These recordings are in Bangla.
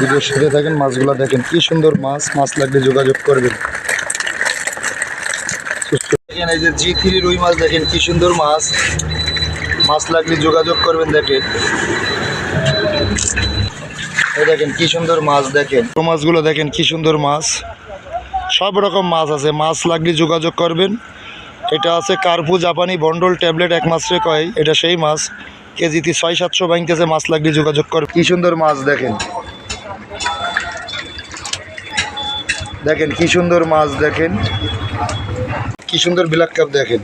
ভিডিওর সাথে থাকেন, মাছগুলো দেখেন কি সুন্দর মাছ মাছ লাগলে যোগাযোগ করবেন। দেখেন এই যে জি থ্রি রুই মাছ, দেখেন কি সুন্দর মাছ। মাছ লাগলে যোগাযোগ করবেন, দেখেন। দেখেন কি সুন্দর মাছ, দেখেন। মাছগুলো দেখেন কি সুন্দর মাছ। সব রকম মাছ আছে, মাছ লাগলে যোগাযোগ করবেন। এটা আছে কার্পু জাপানি বন্ডল ট্যাবলেট, এক মাসে কয়, এটা সেই মাছ। কেজিতে ছয় সাতশো ভাঙতেছে মাছ লাগলে যোগাযোগ করবে কি সুন্দর মাছ, দেখেন। দেখেন কি সুন্দর মাছ দেখেন। কি সুন্দর ব্ল্যাক কাপ দেখেন।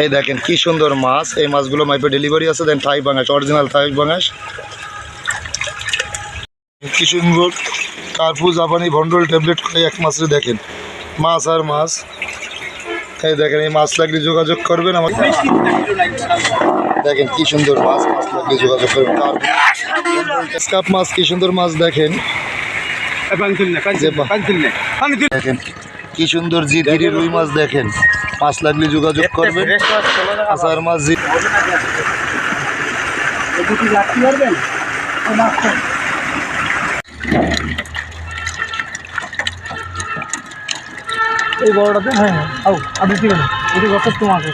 এই দেখেন কি সুন্দর মাছ। এই মাছগুলো মাইপে ডেলিভারি আছে, দেন থাই বাঙাস অরিজিনাল থাই বাঙাস কি সুন্দর কার্পু জাপানি ভন্ডল ট্যাবলেট করে এক মাসে দেখেন। মাছ আর মাছ। এই দেখেন, এই মাছ লাগলে যোগাযোগ করবেন আমাকে। দেখেন কি সুন্দর মাছ মাছ লাগলে যোগাযোগ করবেন। কাপ মাছ, কি সুন্দর মাছ দেখেন। দেখেন কি সুন্দর জি ধীরে রুই মাছ দেখেন। মাছ লাগলে যোগাযোগ করবেন। আসার মাছ জি এই বড়টাতে হ্যাঁ হ্যাঁ। আও আপনি আছে এটি মাছ আছে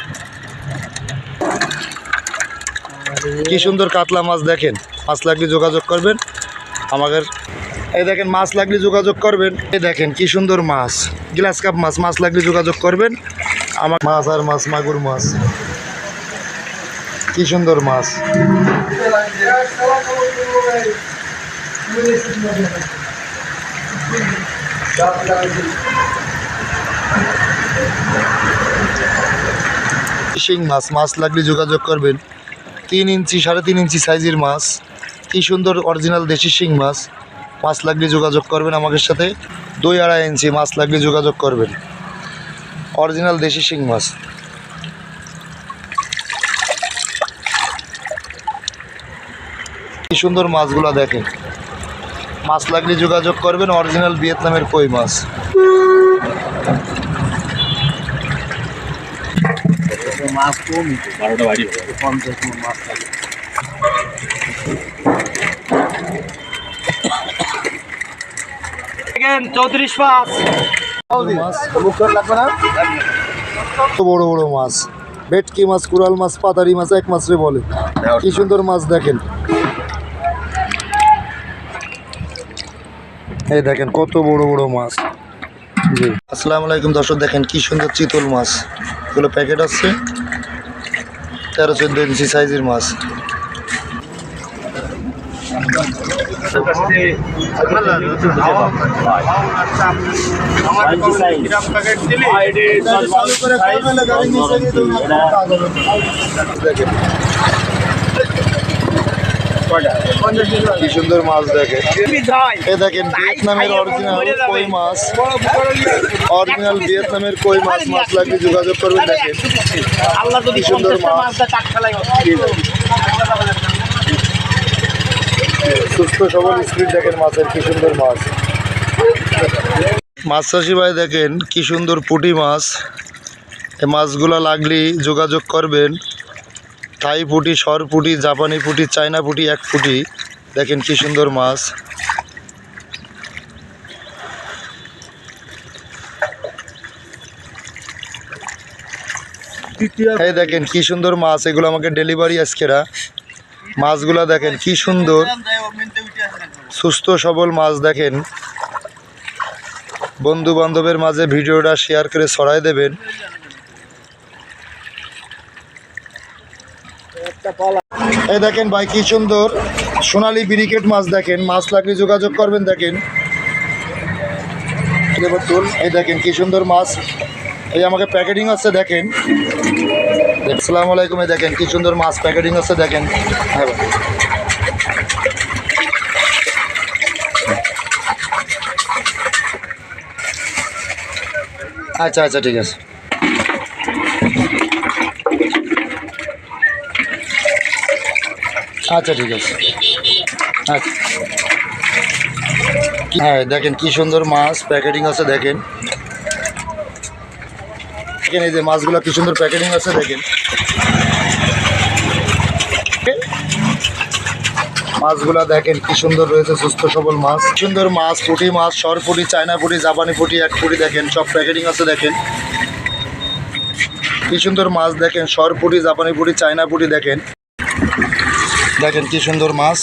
কি সুন্দর কাতলা মাছ দেখেন। মাছ লাগলে যোগাযোগ করবেন। আমাদের এই দেখেন, মাছ লাগলে যোগাযোগ করবেন। এই দেখেন, কি সুন্দর মাছ। গ্লাস কাপ মাছ মাছ লাগলে যোগাযোগ করবেন। আমার মাছ আর মাছ, মাগুর মাছ। কি সুন্দর মাছ। শিং মাছ মাছ লাগলে যোগাযোগ করবেন। তিন ইঞ্চি, সাড়ে তিন ইঞ্চি সাইজের মাছ। কি সুন্দর অরিজিনাল দেশি শিং মাছ। মাছ লাগলে যোগাযোগ করবেন আমাদের সাথে। দুই আড়াই ইঞ্চি মাছ লাগলে যোগাযোগ করবেন। অরিজিনাল দেশি শিং মাছ। কি সুন্দর মাছগুলো দেখেন। মাছ লাগলে যোগাযোগ করবেন অরিজিনাল ভিয়েতনামের কই মাছ। মাছ কম বারোটা বাড়ি পঞ্চাশ মাছ থাকে চৌত্রিশ পাঁচ মাছ। কত বড় বড় মাছ। ভেটকি মাছ কুড়াল মাছ পাতারি মাছ এক মাছ রে বলে। কি সুন্দর মাছ দেখেন। এই দেখেন কত বড় বড় মাছ। জি। আসসালামু আলাইকুম দর্শক দেখেন কি সুন্দর চিতল মাছ। এগুলো প্যাকেট আছে। তেরো চোদ্দ ইঞ্চি সাইজের মাছ। দেখেন কি সুন্দর মাছ দেখেন এ দেখেন, ভিয়েতনামের অরিজিনাল কই মাছ? অরিজিনাল ভিয়েতনামের কই মাছ? মাছ লাগলে যোগাযোগ করবেন দেখেন। কি সুন্দর মাছ। সুস্থ সবল স্পিড দেখেন মাছের কি সুন্দর মাছ। মাছ চাষি ভাই দেখেন, কি সুন্দর পুঁটি মাছ। এই মাছগুলো লাগলে যোগাযোগ করবেন। থাই পুঁটি, সর পুঁটি, জাপানি পুঁটি, চায়না পুঁটি, এক পুঁটি। দেখেন কি সুন্দর মাছ। এই দেখেন কি সুন্দর মাছ, এগুলো আমাকে ডেলিভারি আজকেরা। মাছগুলো দেখেন কি সুন্দর। সুস্থ, সবল মাছ দেখেন। বন্ধু বান্ধবের মাঝে ভিডিওটা শেয়ার করে ছড়াই দেবেন। এই দেখেন ভাই, কি সুন্দর। সোনালী ব্রিকেট মাছ দেখেন। মাছ লাগলে যোগাযোগ করবেন, দেখেন। এই দেখেন কি সুন্দর মাছ। এই আমাকে প্যাকেটিং আছে, দেখেন। আসসালামু আলাইকুম এই দেখেন কি সুন্দর মাছ প্যাকেটিং আছে, দেখেন। হ্যাঁ। আচ্ছা আচ্ছা ঠিক আছে। আচ্ছা ঠিক আছে। আচ্ছা। হ্যাঁ দেখেন কি সুন্দর মাছ, প্যাকেটিং আছে, দেখেন। দেখেন এই যে মাছগুলো কি সুন্দর প্যাকেটিং আছে, দেখেন। মাছগুলা দেখেন কি সুন্দর রয়েছে, সুস্থ সবল মাছ। সুন্দর মাছ, পুঁটি মাছ, সর পুঁটি, চায়না পুটি, জাপানি পুঁটি, এক পুঁটি, দেখেন, সব প্যাকেটিং আছে, দেখেন। কি সুন্দর মাছ, দেখেন, সর পুঁটি, জাপানি পুঁটি, চায়না পুঁটি, দেখেন। দেখেন কি সুন্দর মাছ।